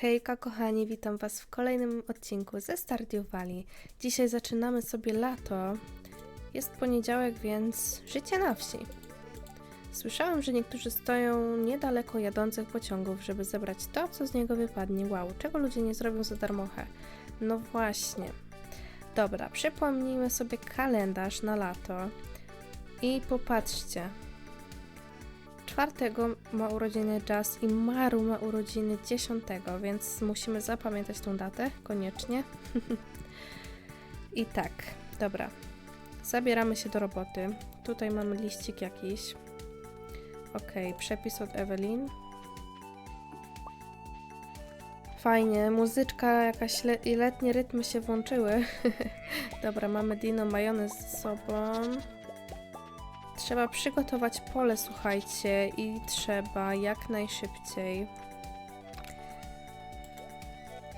Hejka kochani, witam Was w kolejnym odcinku ze Stardew Valley. Dzisiaj zaczynamy sobie lato. Jest poniedziałek, więc życie na wsi. Słyszałem, że niektórzy stoją niedaleko jadących pociągów, żeby zebrać to, co z niego wypadnie. Wow, czego ludzie nie zrobią za darmochę? No właśnie. Dobra, przypomnijmy sobie kalendarz na lato i popatrzcie. Czwartego ma urodziny Jazz i Maru ma urodziny 10, więc musimy zapamiętać tą datę koniecznie. I tak, dobra. Zabieramy się do roboty. Tutaj mamy liścik jakiś. Ok, przepis od Evelyn. Fajnie, muzyczka, jakaś le- letnie rytmy się włączyły. Dobra, mamy Dino majonez ze sobą. Trzeba przygotować pole, słuchajcie, i trzeba jak najszybciej.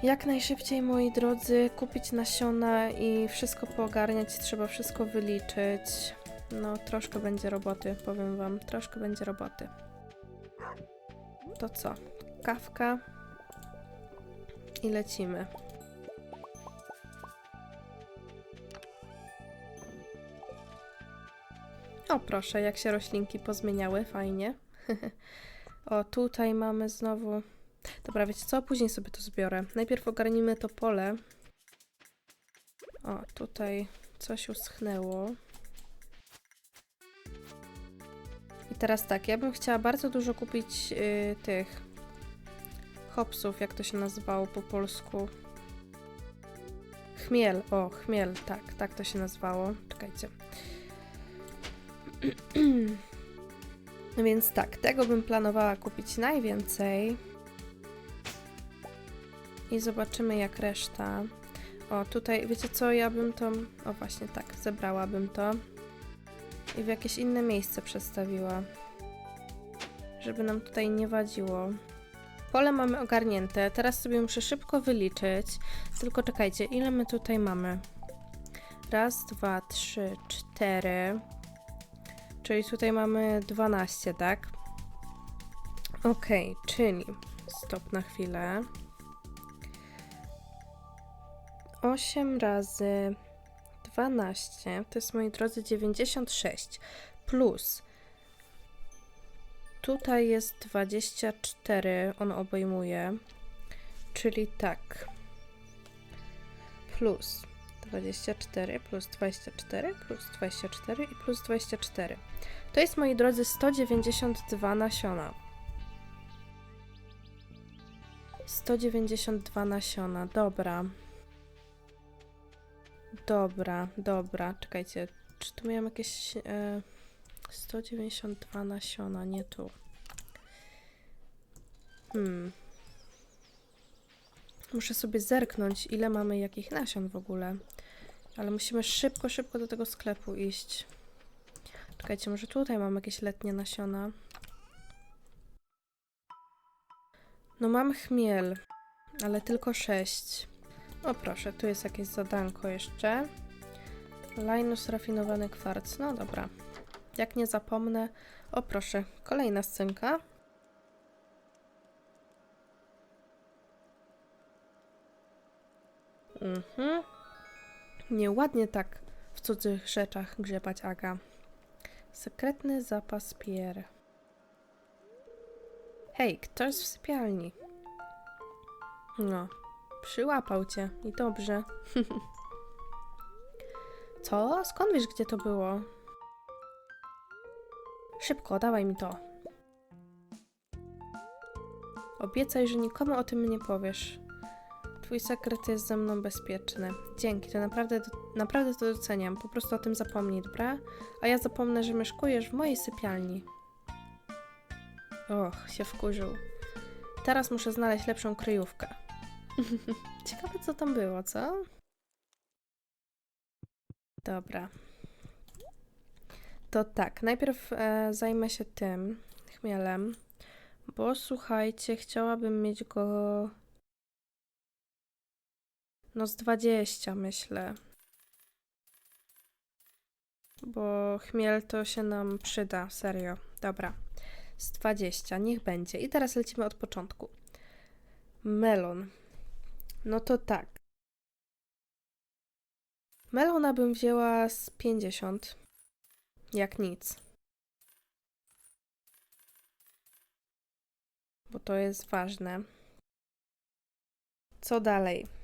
Jak najszybciej, moi drodzy, kupić nasiona i wszystko poogarniać. Trzeba wszystko wyliczyć. No, troszkę będzie roboty, powiem Wam. Troszkę będzie roboty. To co? Kawka. I lecimy. O, proszę, jak się roślinki pozmieniały, fajnie. o, tutaj mamy znowu. Dobra, wiecie co? Później sobie to zbiorę. Najpierw ogarnimy to pole. O, tutaj coś uschnęło. I teraz tak, ja bym chciała bardzo dużo kupić yy, tych hopsów, jak to się nazywało po polsku. Chmiel, o, chmiel, tak, tak to się nazywało. Czekajcie. No więc tak, tego bym planowała kupić najwięcej. I zobaczymy jak reszta. O, tutaj, wiecie co, ja bym to... O, właśnie tak, zebrałabym to. I w jakieś inne miejsce przestawiła. Żeby nam tutaj nie wadziło. Pole mamy ogarnięte. Teraz sobie muszę szybko wyliczyć. Tylko czekajcie, ile my tutaj mamy? Raz, dwa, trzy, cztery. Czyli tutaj mamy 12, tak? Ok, czyli stop na chwilę. 8 razy 12 to jest moi drodzy 96 plus tutaj jest 24 on obejmuje czyli tak plus 24 plus 24 plus 24 i plus 24 to jest moi drodzy 192 nasiona 192 nasiona, dobra. Dobra, dobra, czekajcie, czy tu miałam jakieś e, 192 nasiona, nie tu. Hmm. Muszę sobie zerknąć, ile mamy jakich nasion w ogóle. Ale musimy szybko, szybko do tego sklepu iść. Czekajcie, może tutaj mam jakieś letnie nasiona. No mam chmiel, ale tylko 6. O proszę, tu jest jakieś zadanko jeszcze. Linus rafinowany kwarc. No dobra. Jak nie zapomnę. O proszę, kolejna scynka. Mhm. Nieładnie tak w cudzych rzeczach grzebać Aga. Sekretny zapas pier. Hej, ktoś w sypialni. No, przyłapał cię i dobrze. Co? Skąd wiesz, gdzie to było? Szybko, dawaj mi to. Obiecaj, że nikomu o tym nie powiesz. Twój sekret jest ze mną bezpieczny. Dzięki, to naprawdę, naprawdę to doceniam. Po prostu o tym zapomnij, dobra? A ja zapomnę, że mieszkujesz w mojej sypialni. Och, się wkurzył. Teraz muszę znaleźć lepszą kryjówkę. Ciekawe, co tam było, co? Dobra. To tak, najpierw e, zajmę się tym chmielem, bo słuchajcie, chciałabym mieć go no z 20, myślę. Bo chmiel to się nam przyda, serio. Dobra. Z 20, niech będzie. I teraz lecimy od początku. Melon. No to tak. Melona bym wzięła z 50. Jak nic. Bo to jest ważne. Co dalej?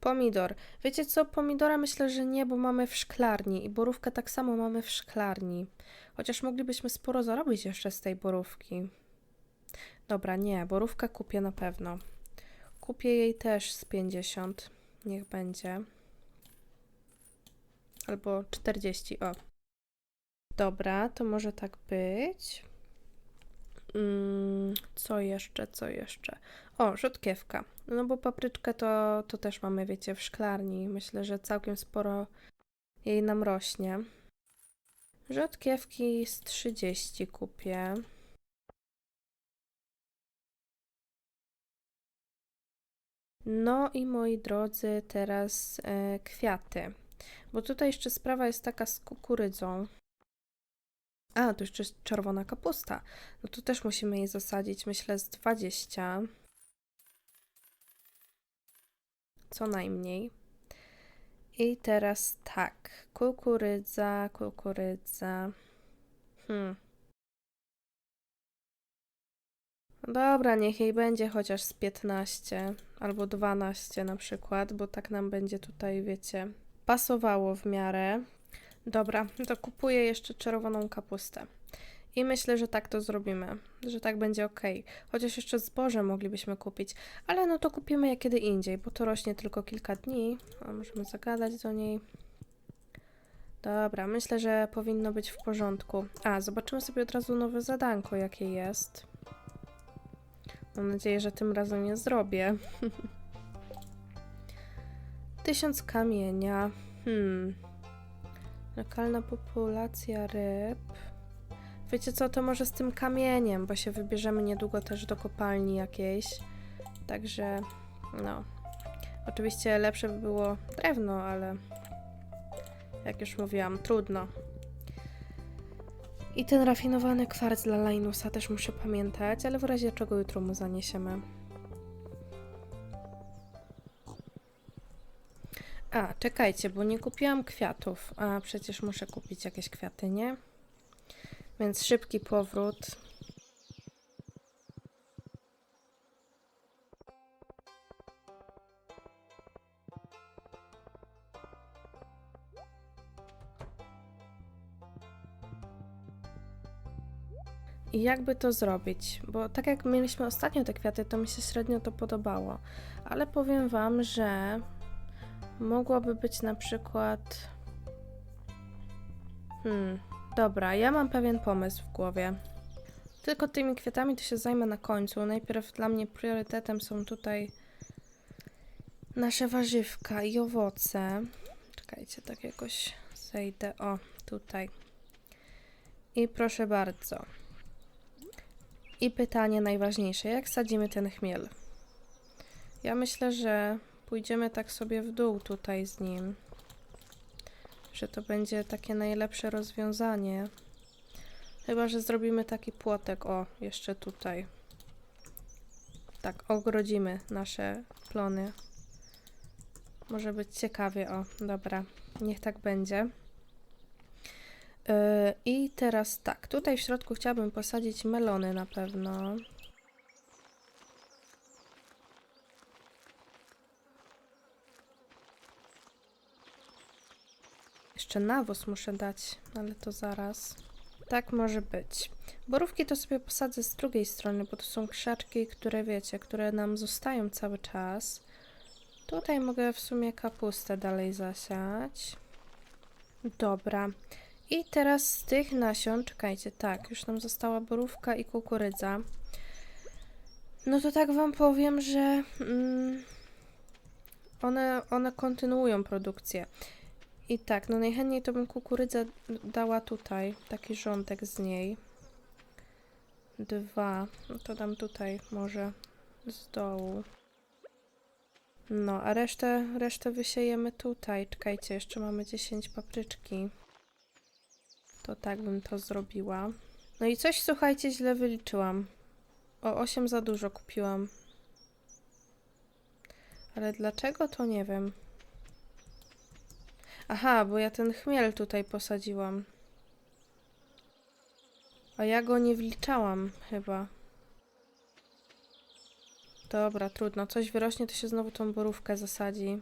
Pomidor. Wiecie co? Pomidora myślę, że nie, bo mamy w szklarni i borówkę tak samo mamy w szklarni. Chociaż moglibyśmy sporo zarobić jeszcze z tej borówki. Dobra, nie, borówkę kupię na pewno. Kupię jej też z 50. Niech będzie. Albo 40, o. Dobra, to może tak być. Mm, co jeszcze, co jeszcze? O, rzodkiewka. No bo papryczkę to, to też mamy, wiecie, w szklarni. Myślę, że całkiem sporo jej nam rośnie. Rzodkiewki z 30 kupię. No i moi drodzy, teraz e, kwiaty. Bo tutaj jeszcze sprawa jest taka z kukurydzą. A, tu jeszcze jest czerwona kapusta. No to też musimy jej zasadzić, myślę, z 20. Co najmniej. I teraz tak. Kukurydza, kukurydza. Hmm. Dobra, niech jej będzie chociaż z 15 albo 12 na przykład, bo tak nam będzie tutaj, wiecie, pasowało w miarę. Dobra, to kupuję jeszcze czerwoną kapustę. I myślę, że tak to zrobimy, że tak będzie ok. Chociaż jeszcze zboże moglibyśmy kupić, ale no to kupimy je kiedy indziej, bo to rośnie tylko kilka dni. A możemy zagadać do niej. Dobra, myślę, że powinno być w porządku. A, zobaczymy sobie od razu nowe zadanko, jakie jest. Mam nadzieję, że tym razem je zrobię. Tysiąc kamienia. Hmm. Lokalna populacja ryb. Wiecie co, to może z tym kamieniem, bo się wybierzemy niedługo też do kopalni jakiejś. Także, no. Oczywiście lepsze by było drewno, ale jak już mówiłam, trudno. I ten rafinowany kwarc dla Linusa też muszę pamiętać, ale w razie czego jutro mu zaniesiemy. A, czekajcie, bo nie kupiłam kwiatów, a przecież muszę kupić jakieś kwiaty, nie? Więc szybki powrót. I jakby to zrobić? Bo tak jak mieliśmy ostatnio te kwiaty, to mi się średnio to podobało. Ale powiem Wam, że mogłoby być na przykład. Hmm, dobra, ja mam pewien pomysł w głowie. Tylko tymi kwiatami to się zajmę na końcu. Najpierw dla mnie priorytetem są tutaj nasze warzywka i owoce. Czekajcie, tak jakoś zejdę. O, tutaj. I proszę bardzo. I pytanie najważniejsze, jak sadzimy ten chmiel? Ja myślę, że pójdziemy tak sobie w dół tutaj z nim. Że to będzie takie najlepsze rozwiązanie. Chyba, że zrobimy taki płotek, o, jeszcze tutaj. Tak, ogrodzimy nasze plony. Może być ciekawie, o, dobra, niech tak będzie. Yy, I teraz tak, tutaj w środku chciałabym posadzić melony na pewno. Jeszcze nawóz muszę dać, ale to zaraz. Tak może być. Borówki to sobie posadzę z drugiej strony, bo to są krzaczki, które wiecie, które nam zostają cały czas. Tutaj mogę w sumie kapustę dalej zasiać. Dobra. I teraz z tych nasion, czekajcie, tak, już nam została borówka i kukurydza. No to tak wam powiem, że mm, one, one kontynuują produkcję. I tak, no najchętniej to bym kukurydzę dała tutaj, taki rządek z niej. Dwa, no to dam tutaj może z dołu. No, a resztę, resztę wysiejemy tutaj. Czekajcie, jeszcze mamy 10 papryczki. To tak bym to zrobiła. No i coś, słuchajcie, źle wyliczyłam. O 8 za dużo kupiłam. Ale dlaczego to nie wiem. Aha, bo ja ten chmiel tutaj posadziłam. A ja go nie wliczałam chyba. Dobra, trudno. Coś wyrośnie, to się znowu tą borówkę zasadzi.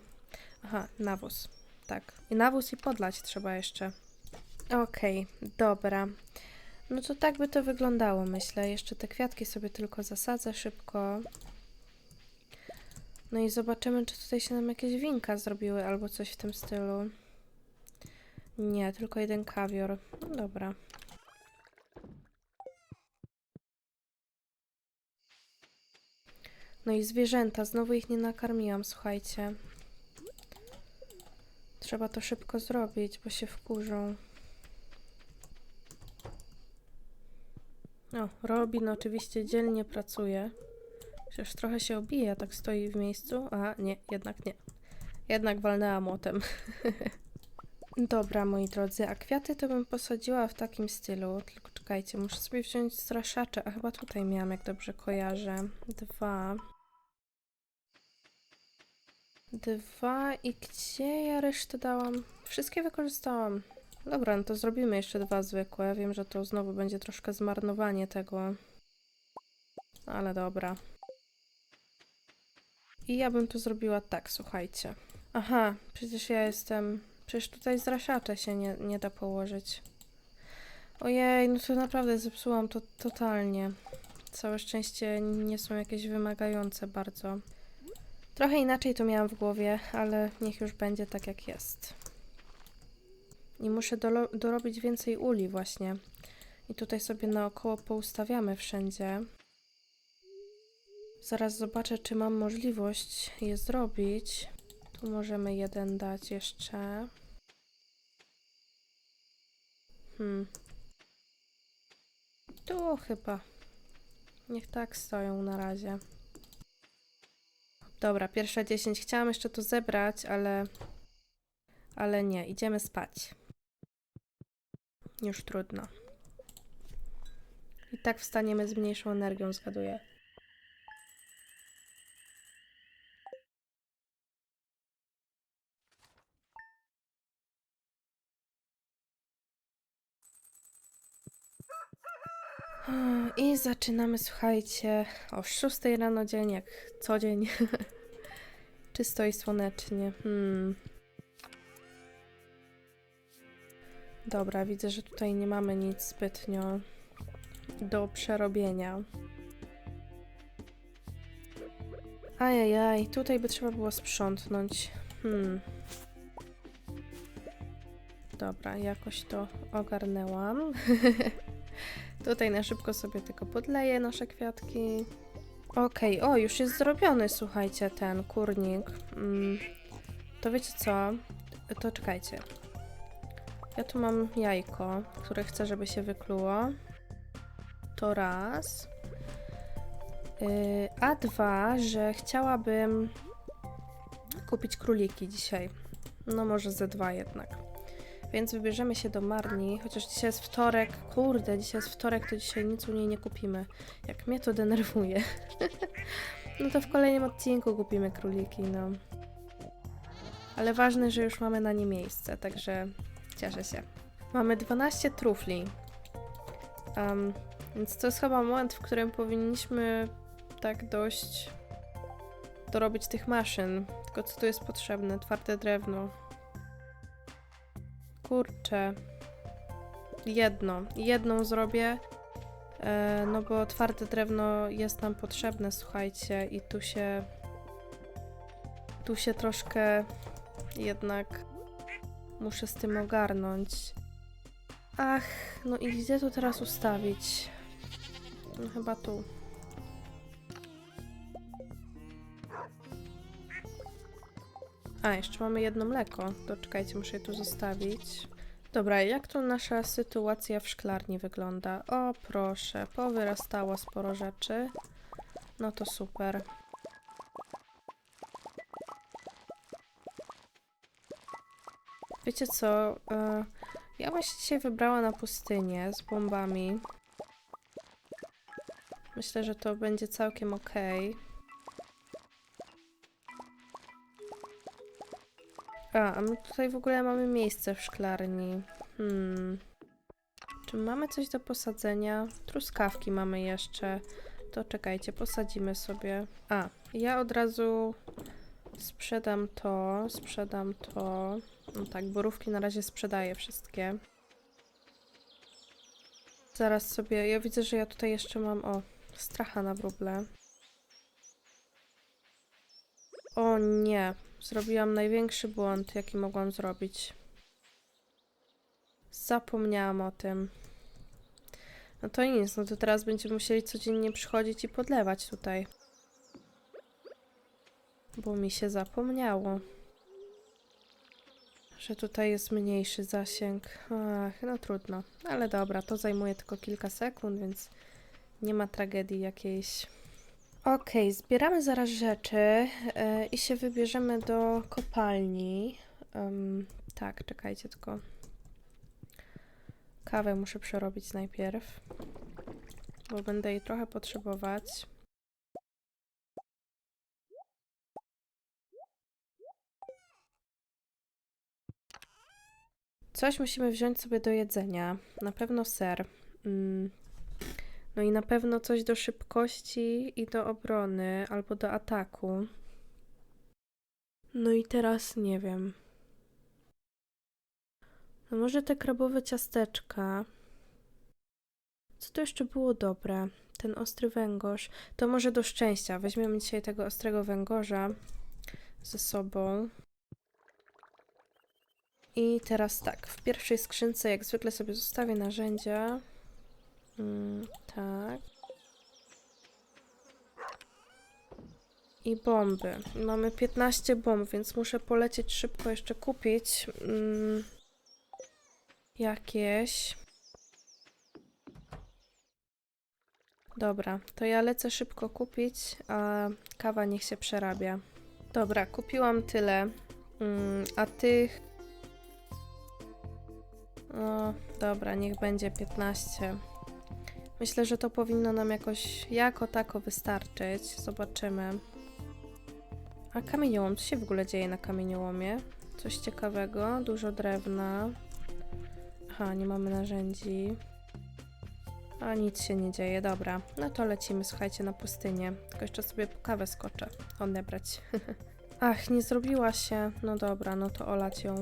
Aha, nawóz. Tak. I nawóz i podlać trzeba jeszcze. Okej, dobra. No to tak by to wyglądało, myślę. Jeszcze te kwiatki sobie tylko zasadzę szybko. No i zobaczymy, czy tutaj się nam jakieś winka zrobiły albo coś w tym stylu. Nie, tylko jeden kawior. No dobra. No i zwierzęta, znowu ich nie nakarmiłam, słuchajcie. Trzeba to szybko zrobić, bo się wkurzą. O, Robin oczywiście dzielnie pracuje. Przecież trochę się obija, tak stoi w miejscu. A, nie, jednak nie. Jednak walnęła młotem. Dobra, moi drodzy, a kwiaty to bym posadziła w takim stylu. Tylko czekajcie, muszę sobie wziąć straszacze. A chyba tutaj miałam, jak dobrze kojarzę. Dwa. Dwa i gdzie ja resztę dałam? Wszystkie wykorzystałam. Dobra, no to zrobimy jeszcze dwa zwykłe. Wiem, że to znowu będzie troszkę zmarnowanie tego. Ale dobra. I ja bym to zrobiła tak, słuchajcie. Aha, przecież ja jestem... Przecież tutaj zraszacze się nie, nie da położyć. Ojej, no to naprawdę zepsułam to totalnie. Całe szczęście nie są jakieś wymagające bardzo. Trochę inaczej to miałam w głowie, ale niech już będzie tak jak jest. I muszę dorobić więcej uli właśnie. I tutaj sobie naokoło poustawiamy wszędzie. Zaraz zobaczę, czy mam możliwość je zrobić. Tu możemy jeden dać jeszcze. Hmm. Tu chyba. Niech tak stoją na razie. Dobra, pierwsze 10. Chciałam jeszcze to zebrać, ale... Ale nie, idziemy spać. Już trudno. I tak wstaniemy z mniejszą energią, zgaduję. I zaczynamy, słuchajcie, o 6 rano dzień, jak co dzień. Czysto i słonecznie. Hmm. Dobra, widzę, że tutaj nie mamy nic zbytnio do przerobienia. Ajajaj, tutaj by trzeba było sprzątnąć. Hmm. Dobra, jakoś to ogarnęłam. tutaj na szybko sobie tylko podleję nasze kwiatki. Okej, o, już jest zrobiony, słuchajcie, ten kurnik. Mm, to wiecie co? To czekajcie. Ja tu mam jajko, które chcę, żeby się wykluło. To raz. Yy, a dwa, że chciałabym kupić króliki dzisiaj. No może ze dwa jednak. Więc wybierzemy się do Marni, chociaż dzisiaj jest wtorek. Kurde, dzisiaj jest wtorek, to dzisiaj nic u niej nie kupimy. Jak mnie to denerwuje. no to w kolejnym odcinku kupimy króliki, no. Ale ważne, że już mamy na nie miejsce, także cieszę się. Mamy 12 trufli. Um, więc to jest chyba moment, w którym powinniśmy tak dość dorobić tych maszyn. Tylko co tu jest potrzebne? Twarde drewno. Kurczę. Jedno. Jedną zrobię. E, no bo twarde drewno jest nam potrzebne, słuchajcie. I tu się... Tu się troszkę jednak muszę z tym ogarnąć. Ach, no i gdzie to teraz ustawić? No chyba tu. A, jeszcze mamy jedno mleko. To czekajcie, muszę je tu zostawić. Dobra, jak tu nasza sytuacja w szklarni wygląda? O, proszę, powyrastało sporo rzeczy. No to super. Wiecie co? e, Ja bym się dzisiaj wybrała na pustynię z bombami. Myślę, że to będzie całkiem ok. A, a my tutaj w ogóle mamy miejsce w szklarni. Hmm. Czy mamy coś do posadzenia? Truskawki mamy jeszcze. To czekajcie, posadzimy sobie. A, ja od razu sprzedam to, sprzedam to. No tak, borówki na razie sprzedaję wszystkie. Zaraz sobie, ja widzę, że ja tutaj jeszcze mam, o, stracha na wróble. O nie, zrobiłam największy błąd, jaki mogłam zrobić. Zapomniałam o tym. No to nic, no to teraz będziemy musieli codziennie przychodzić i podlewać tutaj. Bo mi się zapomniało. Że tutaj jest mniejszy zasięg. Ach, no trudno. Ale dobra, to zajmuje tylko kilka sekund, więc nie ma tragedii jakiejś. Okej, zbieramy zaraz rzeczy e, i się wybierzemy do kopalni. Em, tak, czekajcie tylko. Kawę muszę przerobić najpierw, bo będę jej trochę potrzebować. Coś musimy wziąć sobie do jedzenia. Na pewno ser. Mm. No i na pewno coś do szybkości i do obrony, albo do ataku. No i teraz nie wiem. No może te krabowe ciasteczka. Co to jeszcze było dobre? Ten ostry węgorz. To może do szczęścia. Weźmiemy dzisiaj tego ostrego węgorza ze sobą. I teraz tak, w pierwszej skrzynce jak zwykle sobie zostawię narzędzia. Mm, tak. I bomby. Mamy 15 bomb, więc muszę polecieć szybko jeszcze kupić mm, jakieś. Dobra, to ja lecę szybko kupić, a kawa niech się przerabia. Dobra, kupiłam tyle. Mm, a tych. O, dobra, niech będzie 15. Myślę, że to powinno nam jakoś jako tako wystarczyć. Zobaczymy. A kamieniołom, co się w ogóle dzieje na kamieniołomie? Coś ciekawego, dużo drewna. Aha, nie mamy narzędzi. A nic się nie dzieje, dobra. No to lecimy, słuchajcie, na pustynię. Tylko jeszcze sobie po kawę skoczę. Odebrać. Ach, nie zrobiła się. No dobra, no to olać ją.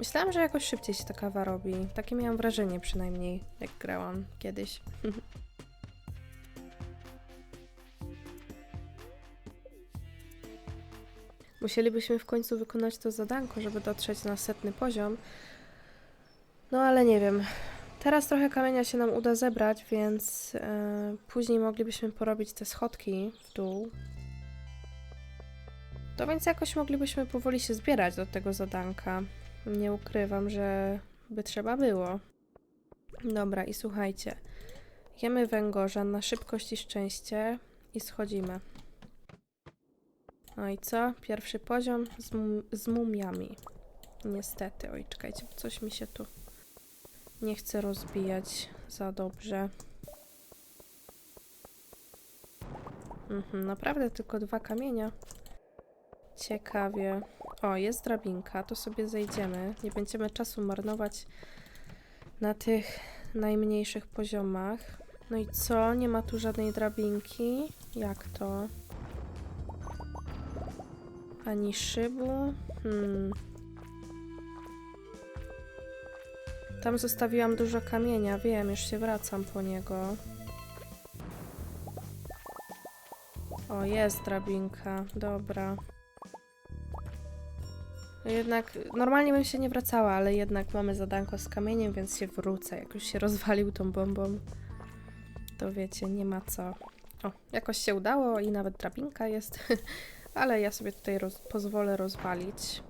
Myślałam, że jakoś szybciej się ta kawa robi. Takie miałam wrażenie przynajmniej, jak grałam kiedyś. Musielibyśmy w końcu wykonać to zadanko, żeby dotrzeć na setny poziom. No ale nie wiem. Teraz trochę kamienia się nam uda zebrać, więc e, później moglibyśmy porobić te schodki w dół. To więc jakoś moglibyśmy powoli się zbierać do tego zadanka. Nie ukrywam, że by trzeba było. Dobra, i słuchajcie. Jemy węgorza na szybkość i szczęście i schodzimy. No i co? Pierwszy poziom z, mum- z mumiami. Niestety. Oj, czekajcie, coś mi się tu nie chce rozbijać za dobrze. Mhm, naprawdę tylko dwa kamienia. Ciekawie. O, jest drabinka, to sobie zejdziemy. Nie będziemy czasu marnować na tych najmniejszych poziomach. No i co? Nie ma tu żadnej drabinki? Jak to? Ani szybu? Hmm. Tam zostawiłam dużo kamienia, wiem, już się wracam po niego. O, jest drabinka, dobra. Jednak normalnie bym się nie wracała, ale jednak mamy zadanko z kamieniem, więc się wrócę. Jak już się rozwalił tą bombą, to wiecie, nie ma co. O, jakoś się udało i nawet drabinka jest, ale ja sobie tutaj roz pozwolę rozwalić.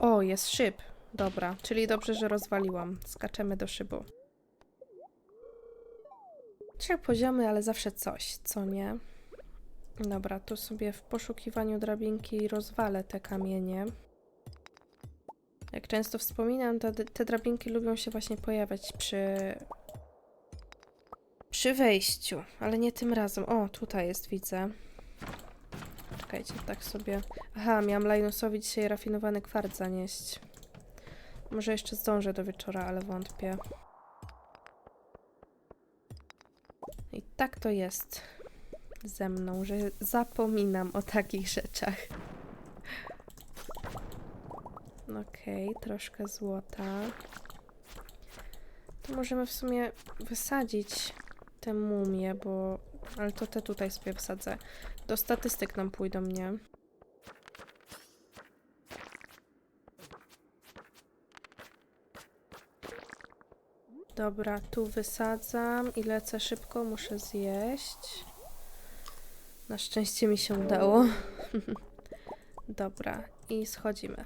O, jest szyb. Dobra, czyli dobrze, że rozwaliłam. Skaczemy do szybu. Trzy poziomy, ale zawsze coś, co nie? Dobra, tu sobie w poszukiwaniu drabinki rozwalę te kamienie. Jak często wspominam, te, te drabinki lubią się właśnie pojawiać przy... przy wejściu, ale nie tym razem. O, tutaj jest, widzę. Czekajcie, tak sobie... Aha, miałam Linusowi dzisiaj rafinowany kwarc zanieść. Może jeszcze zdążę do wieczora, ale wątpię. I tak to jest ze mną, że zapominam o takich rzeczach. Okej, troszkę złota. To możemy w sumie wysadzić te mumie, bo... Ale to te tutaj sobie wsadzę. Do statystyk nam pójdą, nie? Dobra, tu wysadzam i lecę szybko, muszę zjeść. Na szczęście mi się udało. Dobra, i schodzimy.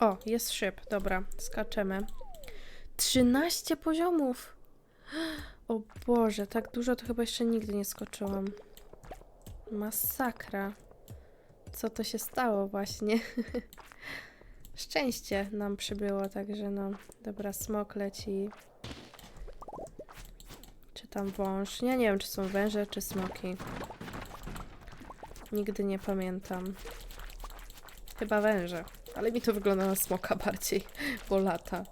O, jest szyb, dobra, skaczemy. 13 poziomów! O Boże, tak dużo to chyba jeszcze nigdy nie skoczyłam. Masakra. Co to się stało właśnie? Szczęście nam przybyło, także no. Dobra, smok leci. Czy tam wąż? Ja nie wiem, czy są węże, czy smoki. Nigdy nie pamiętam. Chyba węże. Ale mi to wygląda na smoka bardziej, bo lata.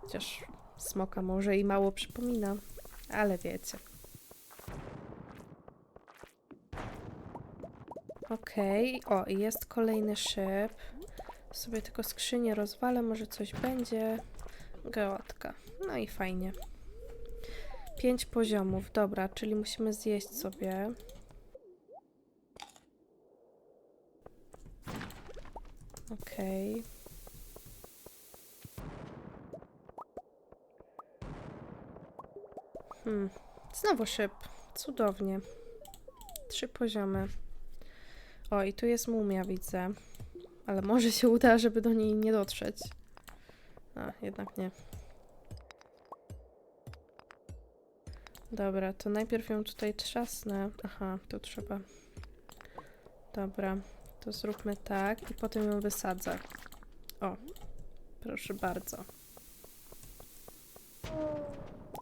Chociaż smoka może i mało przypomina. Ale wiecie. Okej, o i jest kolejny szyb. Sobie tylko skrzynię rozwalę, może coś będzie. Geotka. No i fajnie. Pięć poziomów, dobra, czyli musimy zjeść sobie. Okej. Hmm. Znowu szyb. Cudownie. Trzy poziomy. O, i tu jest mumia, widzę. Ale może się uda, żeby do niej nie dotrzeć. A, jednak nie. Dobra, to najpierw ją tutaj trzasnę. Aha, tu trzeba. Dobra, to zróbmy tak i potem ją wysadzę. O, proszę bardzo.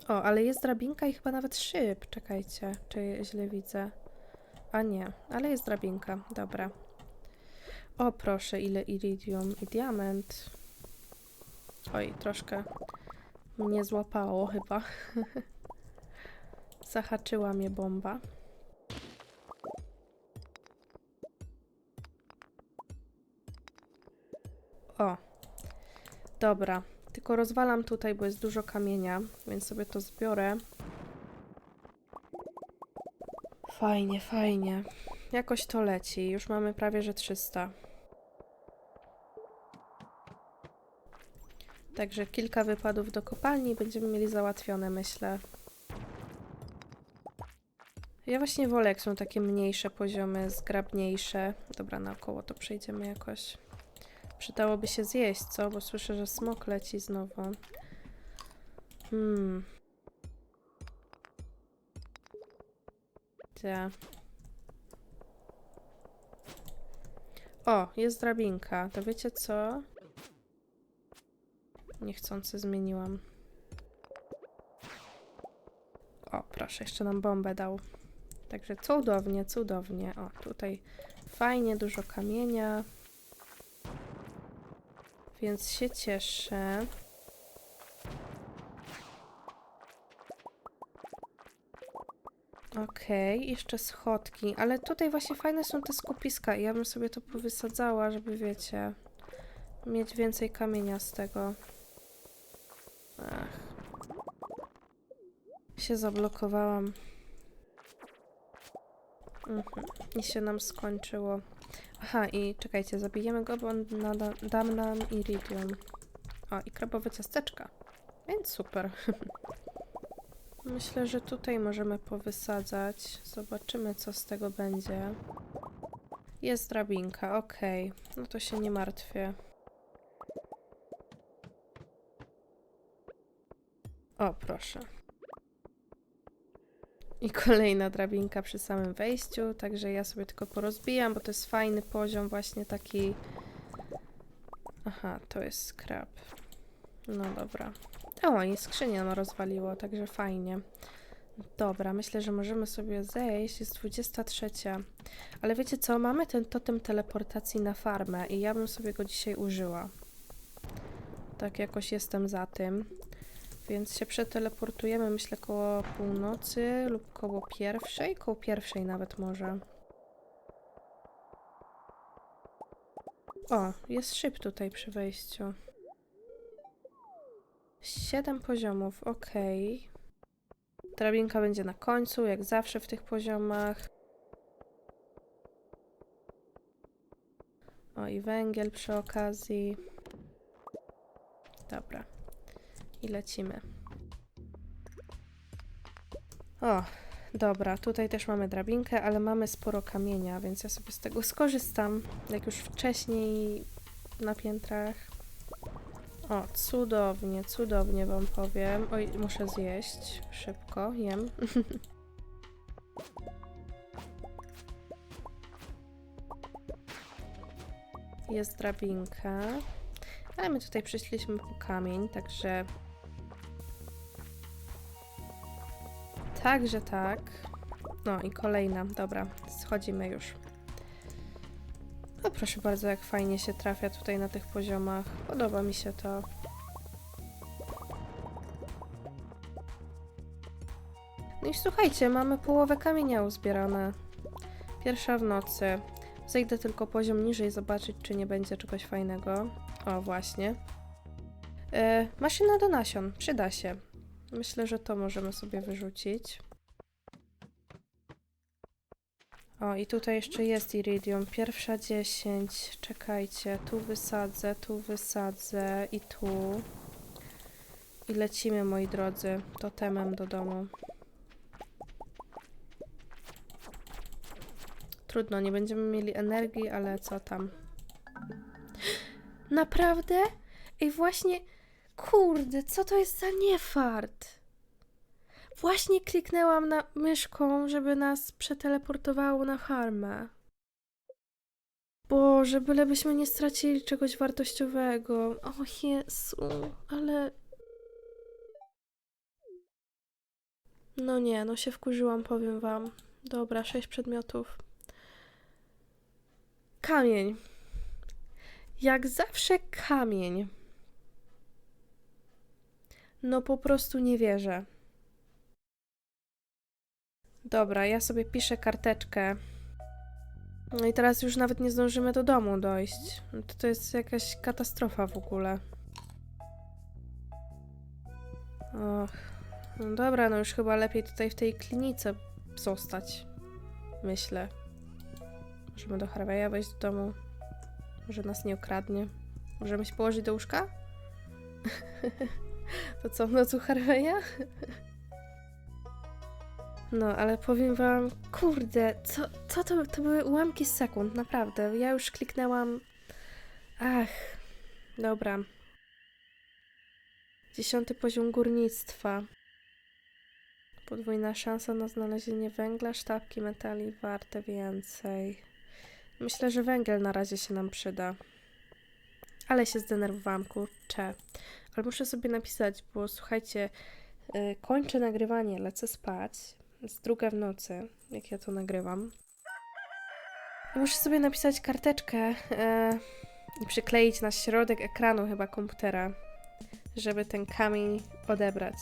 O, ale jest drabinka i chyba nawet szyb. Czekajcie, czy źle widzę. A nie, ale jest drabinka. Dobra. O, proszę, ile iridium i diament. Oj, troszkę mnie złapało chyba. Zahaczyła mnie bomba. O. Dobra. Tylko rozwalam tutaj, bo jest dużo kamienia, więc sobie to zbiorę. Fajnie, fajnie. Jakoś to leci. Już mamy prawie, że 300. Także kilka wypadów do kopalni będziemy mieli załatwione, myślę. Ja właśnie wolę, jak są takie mniejsze poziomy, zgrabniejsze. Dobra, naokoło to przejdziemy jakoś. Przydałoby się zjeść, co? Bo słyszę, że smok leci znowu. Hmm. Gdzie? O, jest drabinka. To wiecie co? Niechcący zmieniłam. O, proszę, jeszcze nam bombę dał. Także cudownie, cudownie. O, tutaj fajnie, dużo kamienia. Więc się cieszę. Okej, jeszcze schodki, ale tutaj właśnie fajne są te skupiska i ja bym sobie to powysadzała, żeby wiecie, mieć więcej kamienia z tego. Ach. Się zablokowałam. Mhm. I się nam skończyło. Aha, i czekajcie, zabijemy go, bo on nada, da nam iridium. O, i krabowe ciasteczka. Więc super. Myślę, że tutaj możemy powysadzać. Zobaczymy, co z tego będzie. Jest drabinka, okej. No to się nie martwię. O, proszę. I kolejna drabinka przy samym wejściu, także ja sobie tylko porozbijam, bo to jest fajny poziom, właśnie taki... Aha, to jest skrap. No dobra. O, i skrzynię nam rozwaliło, także fajnie. Dobra, myślę, że możemy sobie zejść. Jest 23. Ale wiecie co? Mamy ten totem teleportacji na farmę i ja bym sobie go dzisiaj użyła. Tak jakoś jestem za tym. Więc się przeteleportujemy, myślę, koło północy lub koło pierwszej. Koło pierwszej nawet może. O, jest szyb tutaj przy wejściu. Siedem poziomów, okej. Drabinka będzie na końcu, jak zawsze w tych poziomach. O, i węgiel przy okazji. Dobra. I lecimy. O, dobra, tutaj też mamy drabinkę, ale mamy sporo kamienia, więc ja sobie z tego skorzystam, jak już wcześniej na piętrach. O, cudownie, cudownie wam powiem. Oj, muszę zjeść szybko, jem. Jest drabinka. Ale my tutaj przyszliśmy po kamień, także... Także tak. No i kolejna, dobra, schodzimy już. No proszę bardzo, jak fajnie się trafia tutaj na tych poziomach. Podoba mi się to. No i słuchajcie, mamy połowę kamienia uzbierane. Pierwsza w nocy. Zejdę tylko poziom niżej, zobaczyć, czy nie będzie czegoś fajnego. O, właśnie. E, maszyna do nasion, przyda się. Myślę, że to możemy sobie wyrzucić. O, i tutaj jeszcze jest iridium. Pierwsza 10. Czekajcie, tu wysadzę, tu wysadzę i tu. I lecimy, moi drodzy, totemem do domu. Trudno, nie będziemy mieli energii, ale co tam. Naprawdę? Ej, właśnie... Kurde, co to jest za niefart? Właśnie kliknęłam na myszką, żeby nas przeteleportowało na farmę. Boże, bylebyśmy nie stracili czegoś wartościowego. O Jezu, ale... No nie, no się wkurzyłam, powiem wam. Dobra, sześć przedmiotów. Kamień. Jak zawsze kamień. No po prostu nie wierzę. Dobra, ja sobie piszę karteczkę. No i teraz już nawet nie zdążymy do domu dojść. To, to jest jakaś katastrofa w ogóle. Och. No dobra, no już chyba lepiej tutaj w tej klinice zostać. Myślę. Możemy do Harveya wejść do domu. Może nas nie okradnie. Możemy się położyć do łóżka? to co, w nocu Harveya? No, ale powiem wam, kurde, co, co to, to były ułamki sekund, naprawdę. Ja już kliknęłam. Ach, dobra. Dziesiąty poziom górnictwa. Podwójna szansa na znalezienie węgla, sztabki metali warte więcej. Myślę, że węgiel na razie się nam przyda. Ale się zdenerwowałam, kurczę. Ale muszę sobie napisać, bo słuchajcie, yy, kończę nagrywanie, lecę spać. Jest druga w nocy, jak ja to nagrywam. Muszę sobie napisać karteczkę yy, i przykleić na środek ekranu chyba komputera, żeby ten kamień odebrać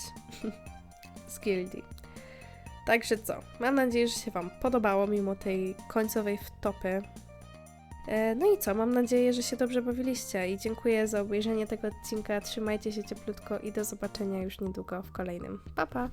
z gildii. Także co, mam nadzieję, że się Wam podobało mimo tej końcowej wtopy. E, No i co, mam nadzieję, że się dobrze bawiliście i dziękuję za obejrzenie tego odcinka. Trzymajcie się cieplutko i do zobaczenia już niedługo w kolejnym. Pa pa!